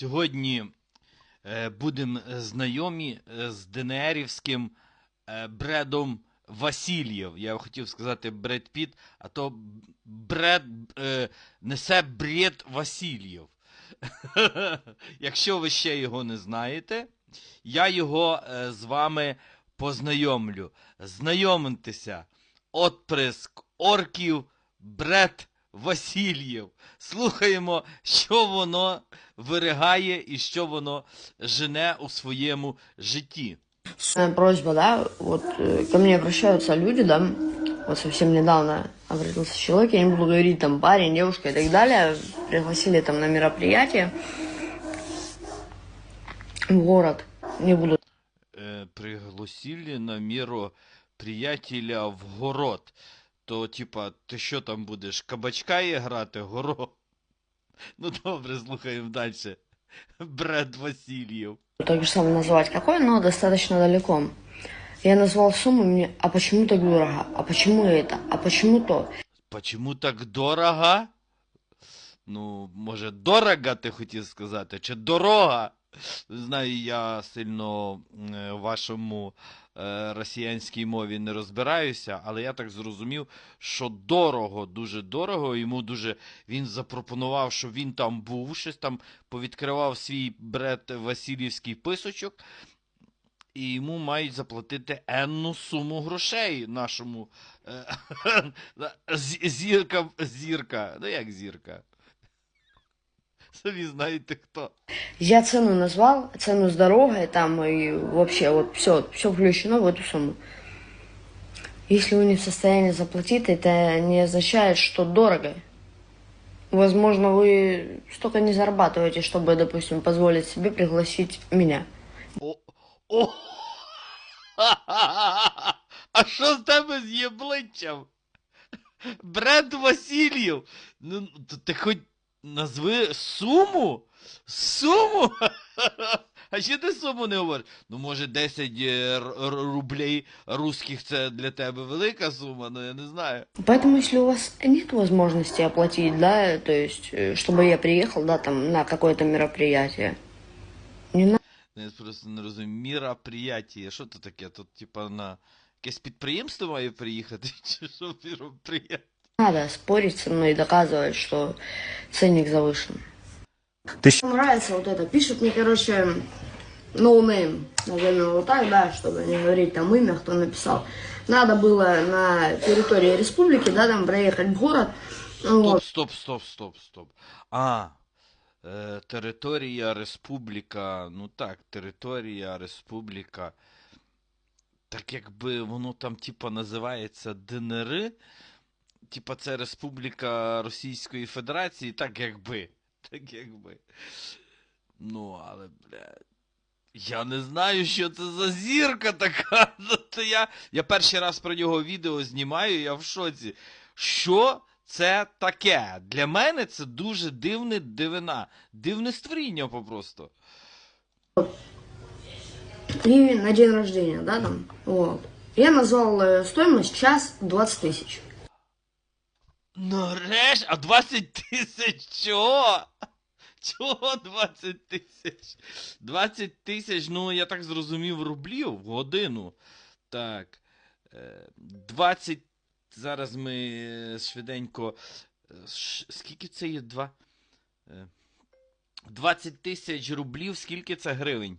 Сьогодні е, будемо знайомі е, з ДНРівським е, Бредом Васильєв. Я хотів сказати Бред Піт, а то Бред е, несе бред Васильєв. Якщо ви ще його не знаєте, я його е, з вами познайомлю. Знайомтеся. Отприск орків Бред Васильєв. Слухаємо, що воно виригає і що воно жене у своєму житті. Э, Просьба, да, вот э, ко мне обращаются люди, да, вот совсем недавно обратился человек, я не буду говорить там парень, девушка и так далее, пригласили там на мероприятие в город, не буду Е, пригласили на міру приятеля в город. То, типа, ти що там будеш? Кабачка є грати, горо? Ну добре, слухаємо далі. Бред Васильєв. Почему так дорого? Ну, може, дорого ти хотів сказати, чи дорога? Знаю, я сильно е, в вашому е, росіянській мові не розбираюся, але я так зрозумів, що дорого, дуже дорого. Йому дуже він запропонував, що він там був, щось там повідкривав свій бред Васильівський писочок, і йому мають заплатити енну суму грошей нашому е, зірка, зірка. Ну як зірка? Самі знаєте хто. Я цену назвал, цену с дорогой там и вообще вот все, все включено в эту сумму. Если вы не в состоянии заплатить, это не означает, что дорого. Возможно, вы столько не зарабатываете, чтобы, допустим, позволить себе пригласить меня. О, о! А що з тебе з єбличчям? Бред Васильєв. Ну, то ти хоч назви суму? Суму? А ще ти суму не говориш? Ну, може, 10 е, р- р- рублей русських це для тебе велика сума, ну я не знаю. Поэтому, если у вас нет возможности оплатить, да, то есть, э, чтобы я приехал, да, там, на какое-то мероприятие, не надо. Ну, Я просто не розумію. Міра приятія. Що це таке? Тут, типа, на якесь підприємство має приїхати? Чи що міроприятие? Надо спорить со мной и доказывать, что ценник завышен. Ты Нравится вот это. Пишет мне, короче, ноунейм. Назовем его вот так, да, чтобы не говорить там имя, кто написал. Надо было на территории республики, да, там проехать в город. Ну, Вот. Стоп, стоп, стоп, стоп, стоп. А, е, територія республіка. Ну так, територія республіка. Так якби воно там, типа, називається ДНР. Типа, це Республіка Російської Федерації, так якби. Так якби. Ну, але, блядь. Я не знаю, що це за зірка така. Ну, то я, я перший раз про нього відео знімаю, я в шоці. Що це таке? Для мене це дуже дивне дивина. Дивне створіння попросту. И на день рождения, да, там. Вот. Я назвал э, стоимость час 20 тысяч. Нареш, а 20 тисяч чого? Чого 20 тисяч? 20 тисяч, ну я так зрозумів, рублів в годину. Так. е, 20. Зараз ми е, швиденько. е, Скільки це є? Два. е, 20 тисяч рублів, скільки це гривень?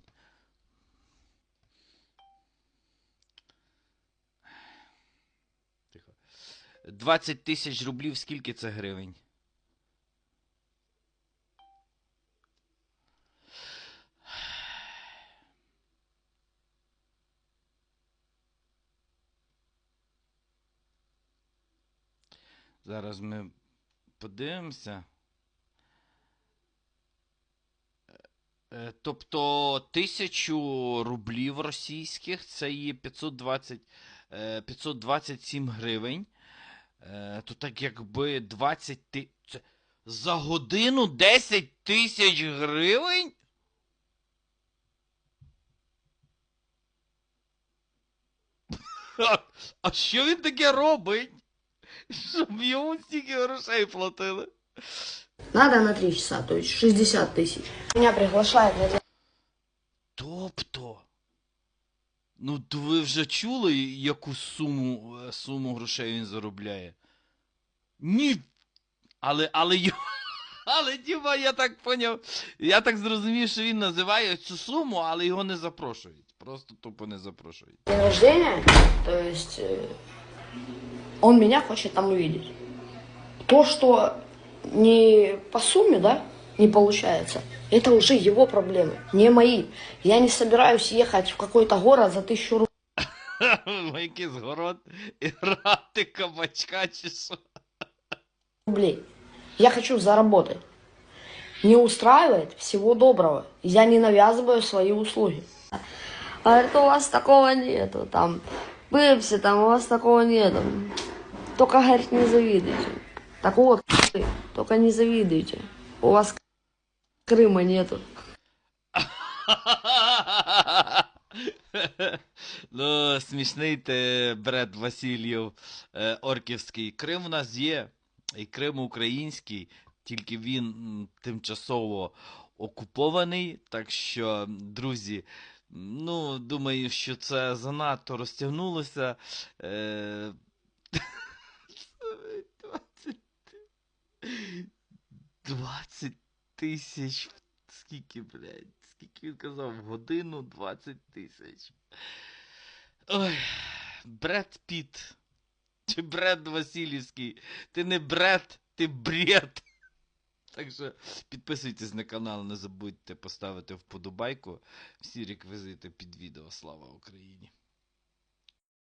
20 тисяч рублів, скільки це гривень? Зараз ми подивимося. Е, Тобто тисячу рублів російських це є 520, е, 527 гривень. Е, То так якби 20 ти... це За годину 10 тисяч гривень? А, а що він таке робить? Щоб йому стільки грошей платили? Надо на 3 часа, то есть 60 тысяч. Меня приглашают на Тобто. Ну, то ви вже чули, яку суму, е, суму грошей він заробляє? Ні. Але, але йо- Але Діма, я так поняв. Я так зрозумів, що він називає цю суму, але його не запрошують. Просто тупо не запрошують. день рождения, то есть э, он меня хочет там увидеть. То, что не по сумме, да, не получается, это уже его проблемы, не мои. Я не собираюсь ехать в какой-то город за тысячу рублей. В якийсь город і грати кабачка рублей. Я хочу заработать. Не устраивает? Всего доброго. Я не навязываю свои услуги. Говорит, у вас такого нету, там, пепси, там, у вас такого нету. Только, говорит, не завидуйте. Так вот, только не завидуйте. У вас Крыма нету. ну, смішний ти бред Васильєв е, Орківський. Крим у нас є, і Крим український, тільки він тимчасово окупований. Так що, друзі, ну, думаю, що це занадто розтягнулося. Е, 20 20 тисяч. Скільки, блядь? Скільки він казав? Годину 20 тисяч. Ой, Бред Піт. Чи Бред Васильівський. Ти не бред, ти бред. Так що підписуйтесь на канал, не забудьте поставити вподобайку. Всі реквізити під відео. Слава Україні!